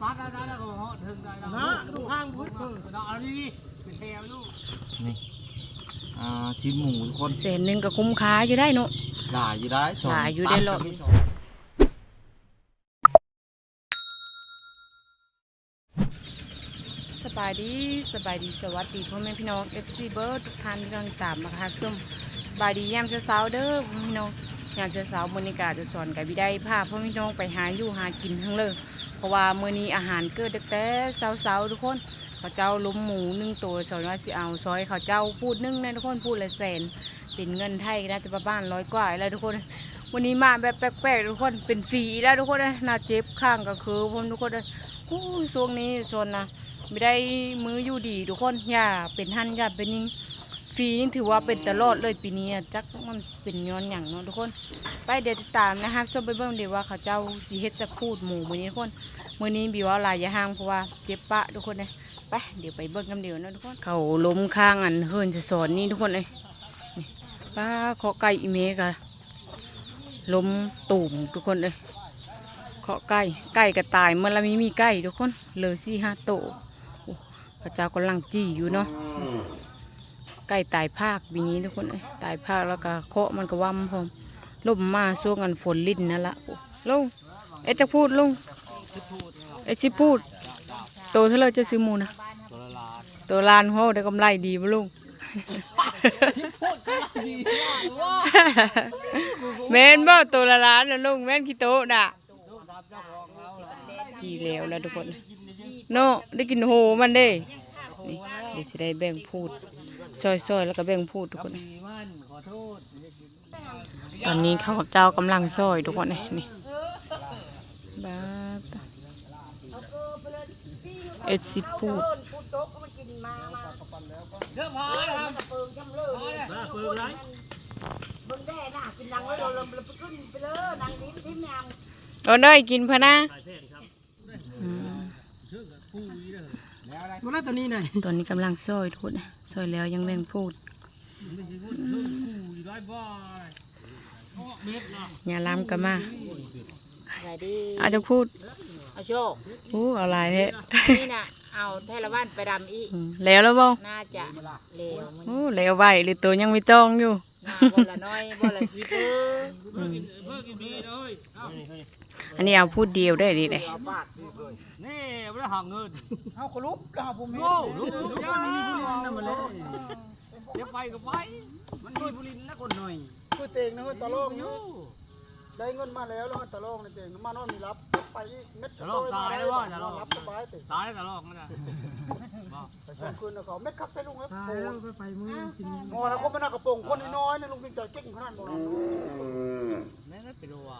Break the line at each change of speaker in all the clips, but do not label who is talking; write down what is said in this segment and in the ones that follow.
ปัดได้ได้ก็เหาะถึงได้แล้ว
นะลูกห้างพุทธ
เอาอันนี้เป็นแถวลูก
นี่อ่าชิ้นหมูทุกคน
แสนหนึ่งก็คุ้มค่าอยู่ได้เนาะ
หลายอยู่ได้สอง
หลายอยู่ได้หรอก
ตันก็มีสอง
สบายดีสบายดีสวัสดีพ่อแม่พี่น้อง FC เบิร์ดทุกท่านที่กำลังตามมาครับส้มสบายดียามเช้าๆเด้อพ่อแม่พี่น้อง ยามเช้าๆมื้อนี้ก็จะสอนกับวิได้พาพ่อแม่พี่น้องไปหาอยู่หากินทั้งเลยเพราะว่ามื้อนี้อาหารเกิดตั้งแต่เช้าๆทุกคนเขาเจ้าล้มหมูหนึ่งตัวสอนว่าสิเอาซอยเขาเจ้าพูดนึ่งนะทุกคนพูดละแสนเป็นเงินไทยน่าจะประมาณร้อยกว่าแล้วทุกคน วันนี้มาแบบแปลกๆทุกคนเป็นฟรีแล้วทุกคนนะน่าเจ็บข้างก็คือผมทุกคนนะช่วงนี้โซนนะไม่ได้มืออยู่ดีทุกคนอย่าเป็นหันอย่าเป็นยิง ฟรีนี่ถือว่าเป็นตลอดเลยปีนี้จักมันเป็นย้อนอย่างเนาะทุกคน ไปเดี๋ยวติดตามนะคะส้มไปเบิ่งเดี๋ยวว่าเขาเจ้าสีเฮ็ดจะพูดหมูมือนี้ทุกคนมือนี้บิวเอาลายอยาห่างเพราะว่าเจ็บปะทุกคนเลยไปเดี๋ยวไปเบิ่งกันเดี๋ยวนะทุกคนเขาล้มข้างอันเฮิรนจะสอนนี่ทุกคนเลยนี่ป้าขอไก่อีเมกะล้มตุ่มทุกคนเลยเคาะไก่ไก่กระต่ายเมื่อละมีมีไก่ทุกคนเลือสี่ห้าโตวโอ้พระเจ้ากำลังจี้อยู่เนาะ ไก่ตายภาคปีนี้ทุกคนเลยตายภาคแล้วก็เคาะมันก็ว่ำพร้อมลมมาช่วงกันฝนลิ้นนั่นละโอ้ลุงเอ๊ะจะพูดลุงเอ๊ะชิพูด โตเท่าไรจะซื้อหมูนะ
ตัวละล้าน
ตัวลานโหได้กำไรดีบ่ลุง
ดีว่า
แม่นบ่ตัวละล้านนะลุงแม่นกี่โตะน่ะ
ลูกรับเจ้าของเขาล่ะ
กี่แล้วแล้วทุกคนเนาะได้กินโหมันเด้นี่เดี๋ยวสิได้แบ่งพูด ซอยๆแล้วก็แบ่งพูดทุกคน
ดีมันขอโทษ
ตอนนี้ข้าพเจ้ากำลังซอยทุกคนนี่นี่บาตาเอ็ดสิพูด
เรื่องพอแล้วครับพอแล้ว
มาเปิดไร
ก็ได้กินเพะนะ
สายแพงครับ
อืม
มันน่าตัวนี้หน่อย
ตอนนี้กำลังซอยทุกคน ซอยแล้วยังแบ่งพูด
ร้อยบาทเม็ดเนาะ
อย่าลามกันมา
ไหนดี
อาจจะพูด
เอาโชค
อู้เอาหลายแท้
นี่น่ะเอาเทละวันไปดำอีก
อืมแล้วแล้วบ่
น่าจะเลวมัน
โอ้แล้วไว้หรือตัวยังไม่ต้องอยู่
หน้าบ่ละน้อยบ่ละสิเด้อ
อืม
เพิ่งกินดีเลยเอ้า
อันนี้เอาพูดเดียวได้ดีเลย
นี่ไม่ได้ห่างเงิน
เอาขลุกเอาผมเห็น
โอ้ลู กเจ้านี่ผู้ลินนั่นมาเลยเดี๋ยวไปก็ไป
มันด้วยบุรินทร์นะคนหน่อยคือเตงนะเฮ้ยตะลองอยู่ได้เงินมาแล้วแล้วตะลองในเตงมานอนมีรับไปอีกเม็ดรับสบายเตง
ตายตลอดมันอะ
ไปส่งคืนเขาเม็ดคักไปลุงครับโอ้ไปมือกินโอ้แล้วคนมันกระโปรงคนน้อยนะลุงเป็นใจเก่งขนาดนั้น
แม่ก็เป็นรัว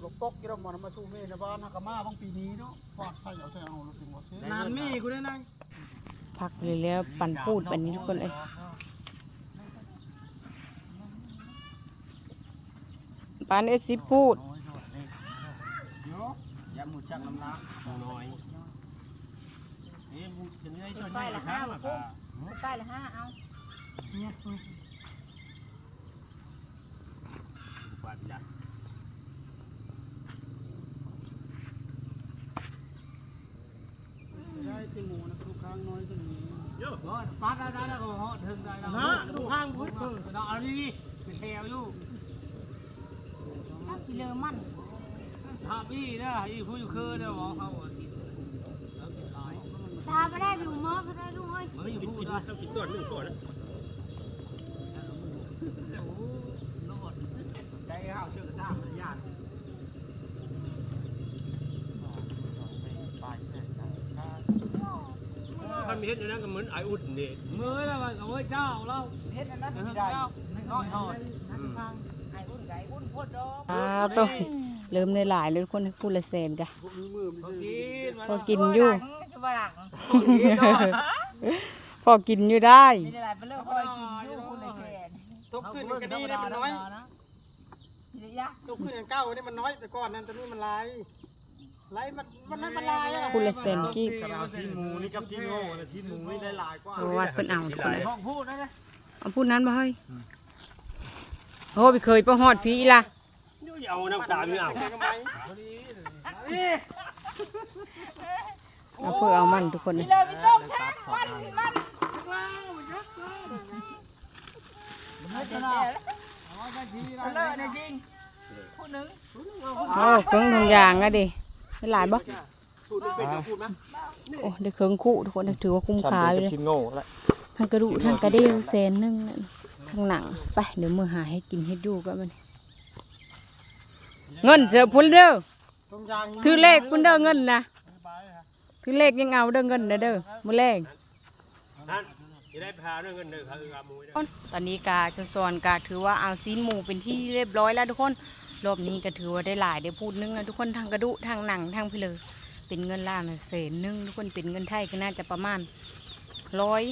หลบตกกี่เรามามาสู้เมย์ในบ้านฮักมาบางปีนี้เนาะฟาดใส่เอาใส่เอาถึงว่าซื้อนานมีกูได้นาย
พักเลยแล้วปั่นพูดแบบนี้ทุกคนเลยปันเอสิพูด
ยาหมูจักน้ำน้ำน้อยนี่มูจะได้ช่วย
ไป
ให้
ละ
ครั
ห้า
บ
มาปุ๊บไปละห้าเอา
ปาดจัก
ได้ติหมูนะลูกค้างน้อยก็มี
ปัดได้ได้ก็เหาะถึงได้แล้ว
นะดูข้างพุทธ
เอาอันนี้เป็นแถวลูก
ถ้ากิเลมัน
ถามอีนะอีผู้อยู่คือเนี่ยบอกเขากินแล้วกินตาย
ตาไม่ได้อยู่มอก็ได้ลูกเอ้ย
มันไม่อยู่พูดได้
กินก่อนหนึ่งก่อนนะ
ได้ข้าวเชื่อซ่ามันยาก
ถ้ามีเฮ็ดอยู่ นั่นก็เหมือนไออุ่นนี่
มือแล้วมันโอ้ยเจ้าเรา
เฮ็ดอันนั้น
เดี๋ยว
ไม่
เจ้า
ได้
น้อยหอด
ไออุ่นไก่อุ่นโคตรดอก
อ่าตัวเริ่มได้หลายเลยคนพูดละแสนจ้ะ
เขากิน
พอกินอยู่
ง
พอกินอยู่ได้
มีหลายเรื่องคอกินอยู่คุณเลยแค่
ทบขึ้นกันดีนี่มันน้อย
ทีละยะ
ทบขึ้นกันเก้านี่มันน้อยแต่ก่อนนั้นตอนนี้มันลาย ลายมันมันนั้นมันลายอะ
พูดละแสนกีบ
กับเอาชิ้นหมูนี่กับชิ้นโง่แต่ชิ้นหมูนี่ได้หลายกว่า
เอาวัดเพิ่นเอาทุกคนเลย
ห้องพูดนะนะ
เอาพูดนั้นมาเฮ้ยโอ้ไปเคยประหอดพี่ล่ะ
เอาน้ำตาลนี่เอา
นี่
เพื่อเอามันทุกคนเลย
เลยไม่ต้องช้างมันมันเอาเจ๊แล้วเอาเลยนะจริงผู้หนึ่ง
โอ้เครื่องทุกอย่างอะดิ ได้หลายบ่โอ้ได้เครื่องคู่ทุกคนถือว่าคุ้มค่าอยู่เลย
ชิ้นโง่แล้ว
ทั้งกระดูกทั้งกระเดี่ยวแสนหนึงนั่นทั้งหนังไปเดี๋ยวมือหาให้กินให้ดูก็มันเงินเจอพุ่นเด้อ
ตรงยาง
ถือเลขพุ่นเด้อเงินนะถือเลขยังเอาเด้อเงินนะเด้อมือแรง
จะได้พาเรื่องเงินเดือนเขาคืออามูย
ตอนนี้กาจะสอนกาถือว่าเอาซีนหมูเป็นที่เรียบร้อยแล้วทุกคน รอบนี้ก็ถือว่าได้หลายได้พูดนึงนะทุกคนทางกระดูกทางหนังทางพิเลยเป็นเงินล้านน่ะแสนหนึงทุกคนเป็นเงินไทยก็น่าจะประมาณร้อย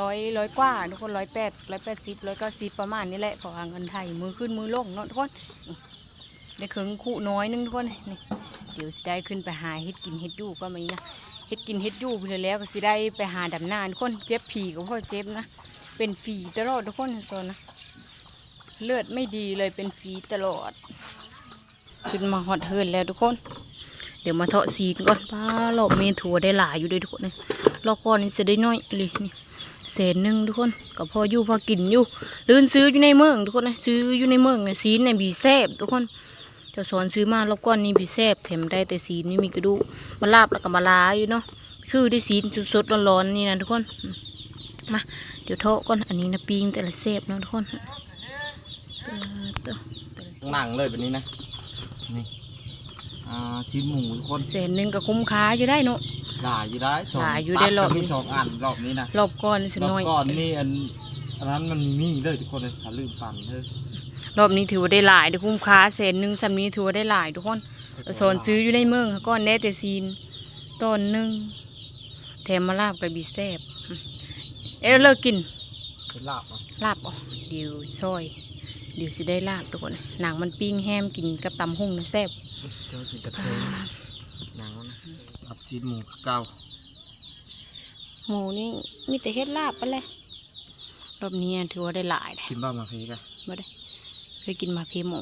ร้อยร้อยกว่าทุกคนร้อยแปดร้อยแปดสิบร้อยเก้าสิบประมาณนี้แหละเพอเงินไทยมือขึ้นมือลงเนาะทุกคนนี่ได้เคืองคู่น้อยนึงทุกคนนี่เดี๋ยวสิได้ขึ้นไปหาเฮ็ดกินเฮ็ดยู่ก็มีนะเฮ็ดกินเฮ็ดยู่ไปเลยแล้วก็สิได้ไปหาดำนาทุกคนเจ็บผีก็พ่อเจ็บนะเป็นฝีตลอดทุกคนโซนนะ เลือดไม่ดีเลยเป็นฝีตลอด ขึ้นมาฮอดเฮินแล้วทุกคน เดี๋ยวมาเทาะซีก่อนป้ารอบเมถัวได้หลายอยู่เลยทุกคนเลยรอบก่อนนี่จะได้น้อยเลยนี่เศษหนึ่งทุกคนก็พออยู่พอกินอยู่ลืนซื้ออยู่ในเมืองทุกคนนะซื้ออยู่ในเมืองนะซีนในบีแซบทุกคนเจะสอนซื้อมารอบก่อนนี่บีแซบแถมได้แต่ซีนนี่มีกระดูกมาลาบแล้วก็มาลาอยู่เนาะคือได้ซีนสดๆร้อนๆนี่นะทุกคนมาเดี๋ยวโทษก่อนอันนี้นะปิงแต่ละเซฟเนาะทุกคน
หนังเลยแบบนี้นะนี่อ่าชิ้นหมูทุกคน
เศษหนึ่งก็คุ้มค่าอยู่ได้เนาะ
หลายอยู่ได้สอง
หลายอยู่ได้รอบนี้
ตัดกันมีสองอันรอบนี้นะ
รอบก่อนสิ
รอบ
น้อย
ก่อนนี่อันอันนั้นมันมีเลยทุกคนเลยถ้าลืมปั่นเถอะ
รอบนี้ถือว่าได้หลายได้คุ้มค่าเศษหนึ่งสำนี้ถือว่าได้หลายทุกคนโซนซื้ออยู่ในเมืองก้อนแน่แต่ซีนตอนหนึ่งแถมมาลาบกับบีแซบอืมเอ๊ะเลิกกิน
เป็นลาบอะ
ลาบอ๋อเดี๋ยวซอย เดี๋ยวสิได้ลาบทุกคนหนังมันปิ้งแฮมกินกับตำหุ่งนะแซ่บ
เจ้ากินตะเพงหนังมันนะอับชิ้นหมูเก้า
หมูนี่มีแต่เฮ็ดลาบไปเลยรอบนี้ถือว่าได้หลายเลย
กินบ้ามาฟีกัน
บ่ได้เคยกินมาเพหมู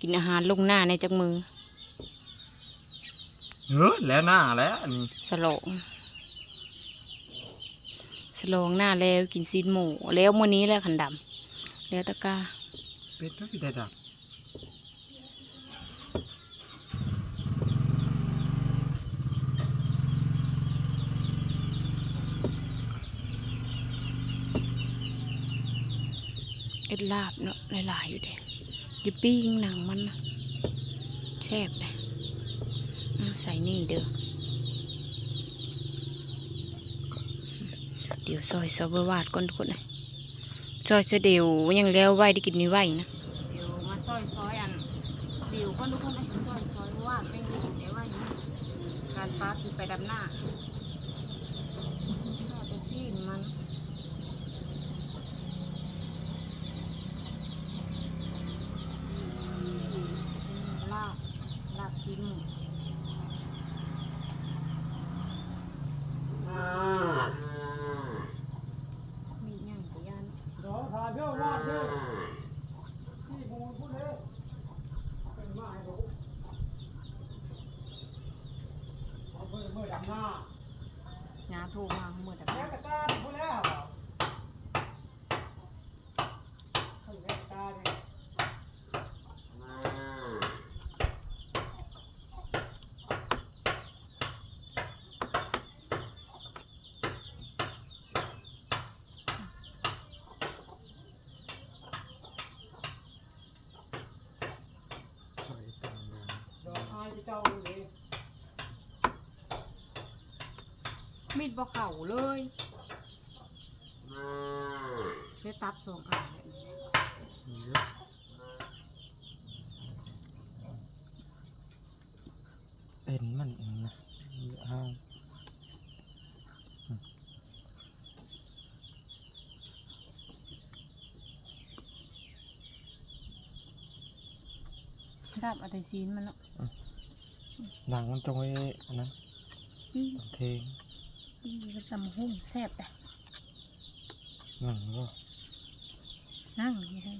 กินอาหารลงหน้าในจักมือ
เฮ้ยแล้วหน้าแล้วอันนี้
สลองสลองหน้าแล้วกินซีนหมูแล้วมื้อนี้แล้วขันดำ แล้วตะกร้า
เป็ดก็พี่ได้ดับ
เอ็ดลาบเนาะหลายๆอยู่เด้อย่าปิ้งหนังมันนะแซ่บเลยเอาใส่นี่เด้อเดี๋ยวซอยซอบวาดก่อนทุกคนเลย ซอยเสเดียวยังแล้วไหวได้กินนี่ไหวนะเดี๋ยวมาซอยซอยอันเดี๋ยวก็ทุกคนเลยซอยซอยว่าไม่งดีเดี๋ยวไว้นะการฟ้าคือไปดำหน้าซอยไปซีนมัน ลาบลาบชิ้นหมูมีอย่างกยัน
เดี๋ยวพาเที่ยวลาดเที่ยวที่หมูพูดเลยเป็นมาให้ผมเอาเมื่อเมื่อดำหน้า
งาโทรมาเมื่อแต่
แม่กระตาพูดแล้วเอาแม่กระตาเนี่ย ดอกไม้ที่เจ้าเลย
มีดบ่เข่าเลยได้ตัดสองอันเลย
เป็นมันเองนะห้าง
ดับเอะไรซีนมันเนาะ
หนังมันจงไว้อันนั้น
อืม
เทง
นี่ก็ตำหุ่งแซ่บแต่
หนังก็
นั่งนี่ให้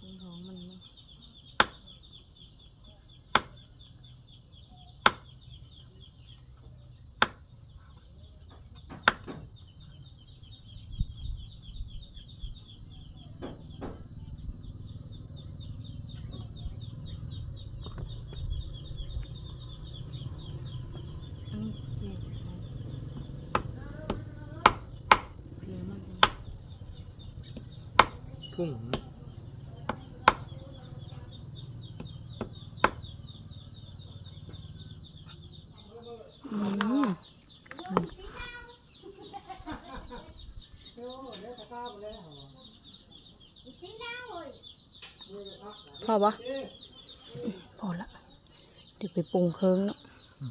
ปรุงของมันเนาะอันนี้เสียบเยอะมากเลย
พุ่ง
อืมพอปะพอละเดี๋ยวไปปรุงเครื่องเนาะ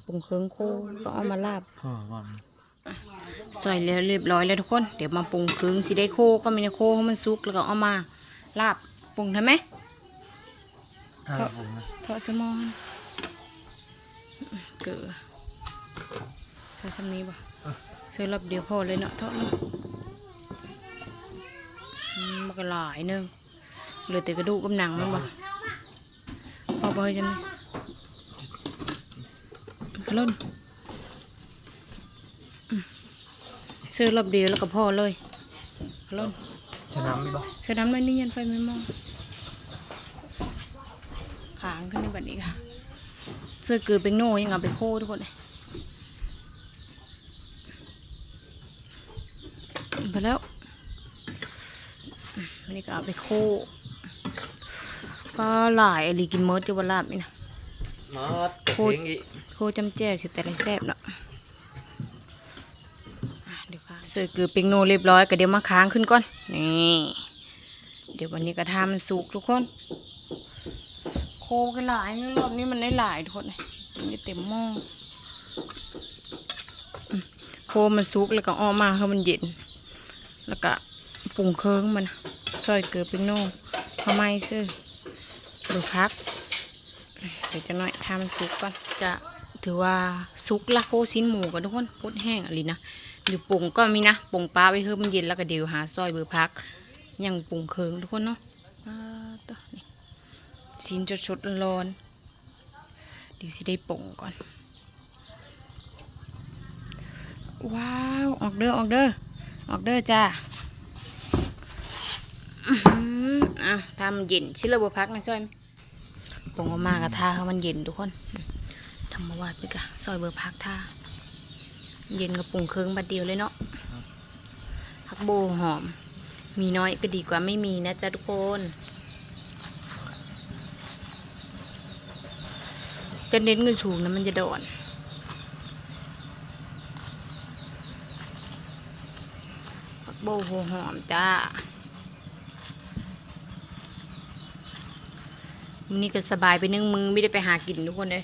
ปรุงเครื่องโคก็เอามาลาบ
พอว่า
ใส่แล้วเรียบร้อยแล้วทุกคน เดี๋ยวมาปรุงเครื่องสิได้โคก็มีแต่โคให้มันสุกแล้วก็เอามาลาบปรุงทำไหม
ถ้าผมนะ
เทาะสมองเกลือเทาะสำนี้บ่เสื้อรับเดียวพอเลยเนาะเทาะมันอืมมันก็หลายหนึงเหลือแต่กระดูกกับหนังมันบ่พอบ่ให้จังไหมกระล่นอืม เสื้อรับเดียวแล้วก็พอเลยกระล่น
ชนะไหมบ่
เสื้อดำไม่นี่ยันไฟไม่มองขางขึ้นในบัดนี้ค่ะเสื้อเกือเป็นโน่ยังเอาไปโค้ทุกคนเลยไปแล้วอืมวันนี้ก็เอาไปโค้ปลาหลายอะไรกินเมิร์ดจะวันลาบนี่นะ
มา
โคตรโค้จำแจ้สิแต่ละแซ่บเนาะอะ เดี๋ยวค่ะเสื้อเกือป็นโน่เรียบร้อยก็เดี๋ยวมาค้างขึ้นก่อน นี่ เดี๋ยววันนี้กระทามันสุกทุกคน โคกันหลายนะรอบนี้มันได้หลายทุกคนนจะเต็มหม้อโคมันสุกแล้วก็ออกมาให้มันเย็น แล้วก็ปรุงเครื่องมันซอยเกลือปิ้งโน่ข้าวไม้ซื้อดูพัก เดี๋ยวจะหน่อยทามันสุกก่อนจะถือว่าสุกละโคชิ้นหมูกันทุกคนพุดแห้งอะไรนะ เดี๋ยวปรุงก็มีนะปรุงปลาไว้เพิ่มมันเย็นแล้วก็เดี๋ยวหาซอยเบอร์พักยังปรุงเคืองทุกคนเนาะต่อนี่ชิ้นจะชดๆร้อนเดี๋ยวสิได้ปรุงก่อน ว้าว ออกเด้อออกเด้อออกเด้อจ้าอะทำเย็นชิ้นละบัวพักนะซอยปรุงออกมากระทาให้มันเย็นทุกคนทำมาวาดไปกะซอยเบอร์พักท่า เย็นกับปรุงเคืองบัดเดียวเลยเนาะผักโบหอม มีน้อยก็ดีกว่าไม่มีนะจ๊ะทุกคนจะเน้นเงินสูงนะมันจะโดนผักโบหัวหอมจ้าวันนี้ก็สบายไปนึ่งมือไม่ได้ไปหากินทุกคนเลย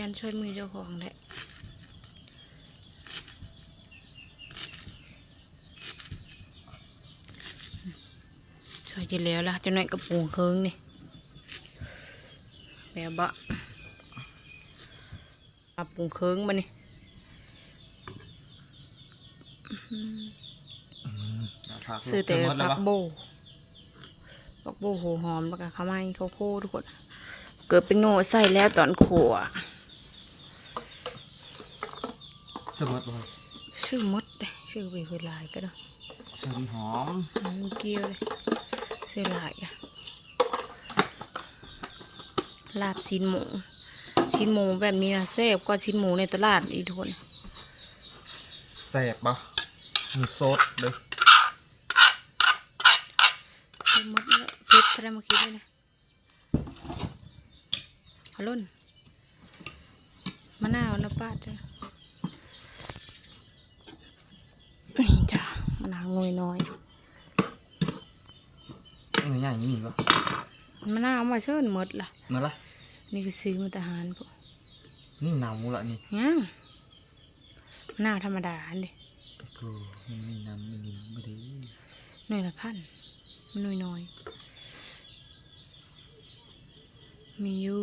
ยันช่วยมือเจ้าของแหละช่วยจะแล้วละจะหน่อยกระปุงเคิงนี่แล้วบะกระปุงเคิงมานี่ซื้อแต่ผักโบผักโบโหหอมแล้วก็ข้าวไม้ข้าวโพดทุกคนเกิดเป็นโง่ใส่แล้วตอนขัว
สมมติบ่
ชื่อมดเลยชื่อไปเวลายก็ได้
เสริมหอม
อืมเกี่ยวเลยเสียหลายอะลาบชิ้นหมูชิ้นหมูแบบนี้นะแซ่บกว่าชิ้นหมูในตลาดอีกทุกคน
แสบบ่มีโซดเลย
เพิ่มมดแล้วเพชรทะเลมาคิดเลยนะฮัลโหลนมะนาวนะป้าจ้ะนี่จ้ะมะ นาวน้อยน้อย
เนื้อใหญ่นี่บ่
ๆมะนาวมาเชิญหมดล่ะ
มาละ
นี่ก็ซื้อมาแตหารพวก
นี่หนาวละนี่
ยังมะนาวธรรมดาเดิ
กูมันมีน้ำมันมีไม่ได้
หน่วยละพันมันน้อยน้อยๆมีอยู่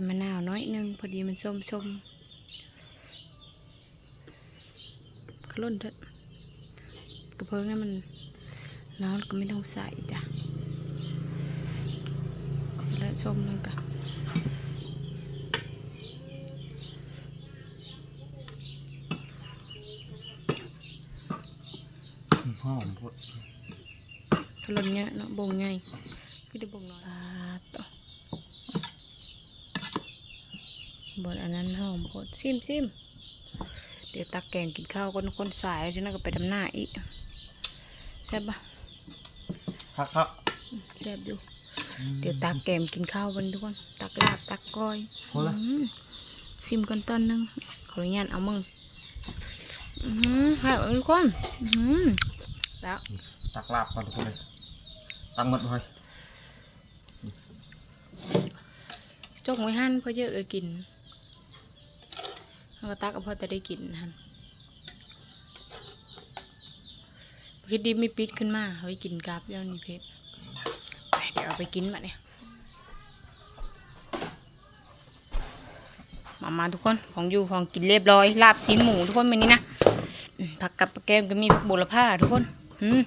ส่มะนาวน้อยหนึงพอดีมันส้มส้มๆขลุ่นเถอะกระเพาะนี่นมันร้อนก็ไม่ต้องใส่จ้ะและส้มนึงกัน
หอมพด
ขลุ่นเนี้ยเนาะบงไงพี่ได้บงน้อยอ่าต่อ บนอันนั้นหอมโพดซิมซิมเดี๋ยวตักแกงกินข้าวคนคนสายฉันก็ไปดำหน้าอีกแซ่บปะ
คักคัก
แซ่บอยู่ เดี๋ยวตักแกงกินข้าวกันทุกคนตักลาบตักก้อย
พอละ
อืมซิมกันตอนหนึงขออนุญาตเอามืออือหือให้ทุกคนอือหือแล้ว
ตักลาบก่อนทุกคนเลยตักหมดเลย
จกไว้หั่นเพราะเยอะเออกิน แล้วก็ตักเอาพอจะได้กินหั่นคิดดีไม่ปิดขึ้นมาเอาไปกินกับแล้วนี่เพชรเดี๋ยวเอาไปกินมาเนี่ยมามาทุกคนของอยู่ของกินเรียบร้อยลาบซีนหมูทุกคนวันนี้นะผักกับปลาแก้มก็มีผักบุรพาทุกคนอืม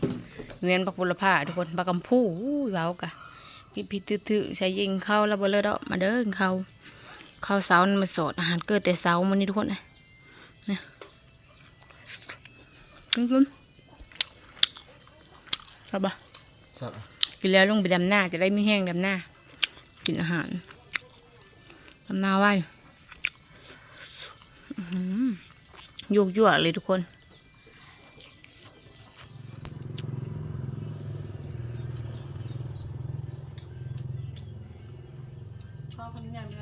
เวียนผักบุรพาทุกคนปลากำพูอู้ยเบากะพี่พี่ตื้อๆใช้ยิงเข้าแล้วบ่เลยดอกมาเด้อกินเข้า ข้าวเสาร์มาสดอาหารเกิดแต่เสาร์มันนี่ทุกคนนะนะลุ้นๆครับบ่กินแล้วลงไปดำหน้าจะได้ไม่แห้งดำหน้า กินอาหารดำหน้าไหวโยกยั่วเลยทุกคนชอบคนนี้ยังไง